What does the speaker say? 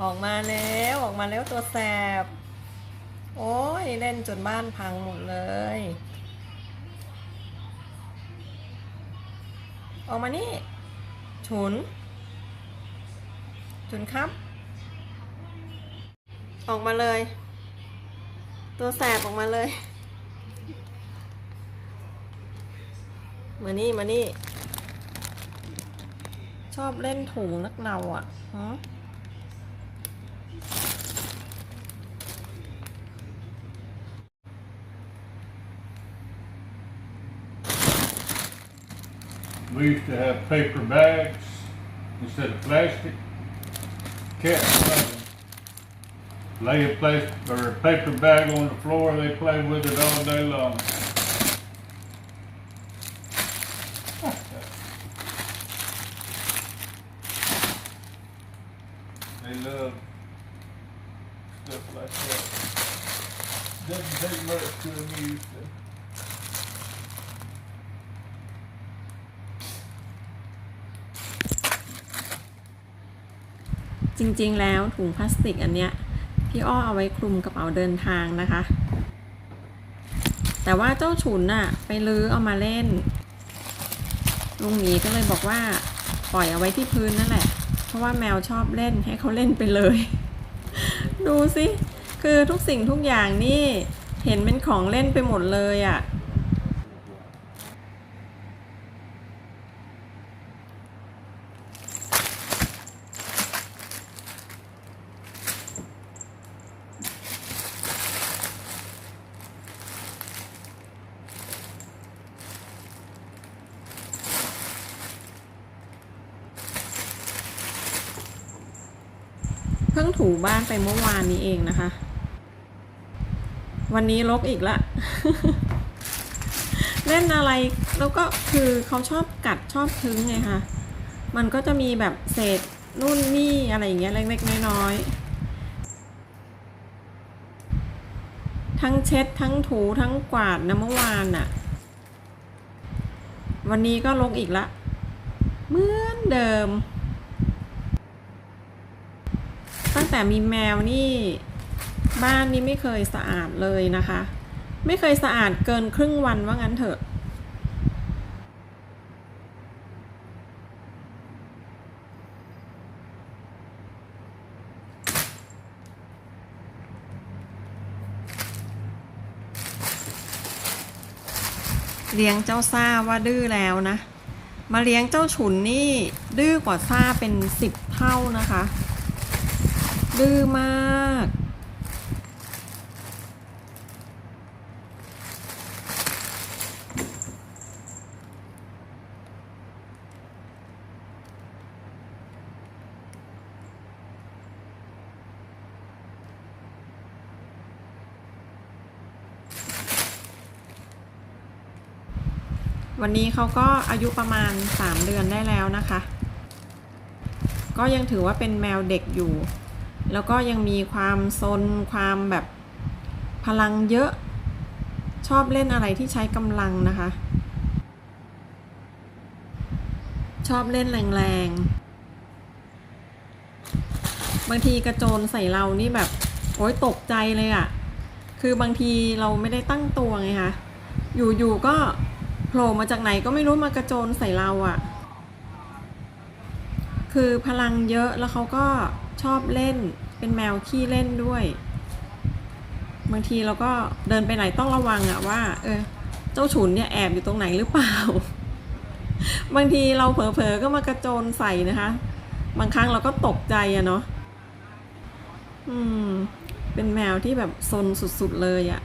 ออกมาแล้วออกมาแล้วตัวแสบ โอ้ยเล่นจนบ้านพังหมดเลย ออกมานี่ ฉุน ฉุนครับ ออกมาเลย ตัวแสบออกมาเลย มานี่มานี่ ชอบเล่นถุงนักเราอะฮะ We used to have paper bags instead of plastic. Cats. Lay a plastic or a paper bag on the floor, they play with it all day long. They love stuff like that. Doesn't take much to amuse them. จริงๆ แล้วถุงพลาสติกอันเนี้ยพี่อ้อเอาไว้คลุมกระเป๋าเดินทางนะคะ แต่ว่าเจ้าฉุนน่ะไปลื้อเอามาเล่น ลุงหมีก็เลยบอกว่าปล่อยเอาไว้ที่พื้นนั่นแหละ เพราะว่าแมวชอบเล่นให้เขาเล่นไปเลย ดูสิ คือทุกสิ่งทุกอย่างนี่เห็นเป็นของเล่นไปหมดเลยอะ่ะ พิ่งถูบ้านไปเมื่อวานนี้เองนะคะ วันนี้ลกอีกละ เล่นอะไรแล้วก็คือเขาชอบกัดชอบทึ้งไงคะมันก็จะมีแบบเศษนู่นนี่อะไรอย่างเงี้ยเล็กๆน้อยๆทั้งเช็ดทั้งถูทั้งกวาดนะเมื่อวานน่ะ วันนี้ก็ลกอีกละเหมือนเดิม ตั้งแต่มีแมวนี่บ้านนี้ไม่เคยสะอาดเลยนะคะ ไม่เคยสะอาดเกินครึ่งวันว่างั้นเถอะเลี้ยงเจ้าซ่าว่าดื้อแล้วนะ มาเลี้ยงเจ้าฉุนนี่ดื้อกว่าซ่าเป็นสิบเท่านะคะ ดื้อมาก วันนี้เขาก็อายุประมาณ 3 เดือนได้แล้วนะคะ ก็ยังถือว่าเป็นแมวเด็กอยู่ แล้วก็ยังมีความซนความแบบพลังเยอะชอบเล่นอะไรที่ใช้กำลังนะคะ ชอบเล่นแรงๆ บางทีกระโจนใส่เรานี่แบบ โอ๊ยตกใจเลยอะ่ะ คือบางทีเราไม่ได้ตั้งตัวไงคะอยู่ๆก็โผล่มาจากไหนก็ไม่รู้มากระโจนใส่เราอะ่ะ คือพลังเยอะแล้วเขาก็ชอบเล่นเป็นแมวขี้เล่นด้วย บางทีเราก็เดินไปไหนต้องระวังอะว่า เออ เจ้าฉุนเนี่ยแอบอยู่ตรงไหนหรือเปล่า บางทีเราเผลอๆก็มากระโจนใส่นะคะ บางครั้งเราก็ตกใจอะเนาะอืม เป็นแมวที่แบบซนสุดๆเลยอะ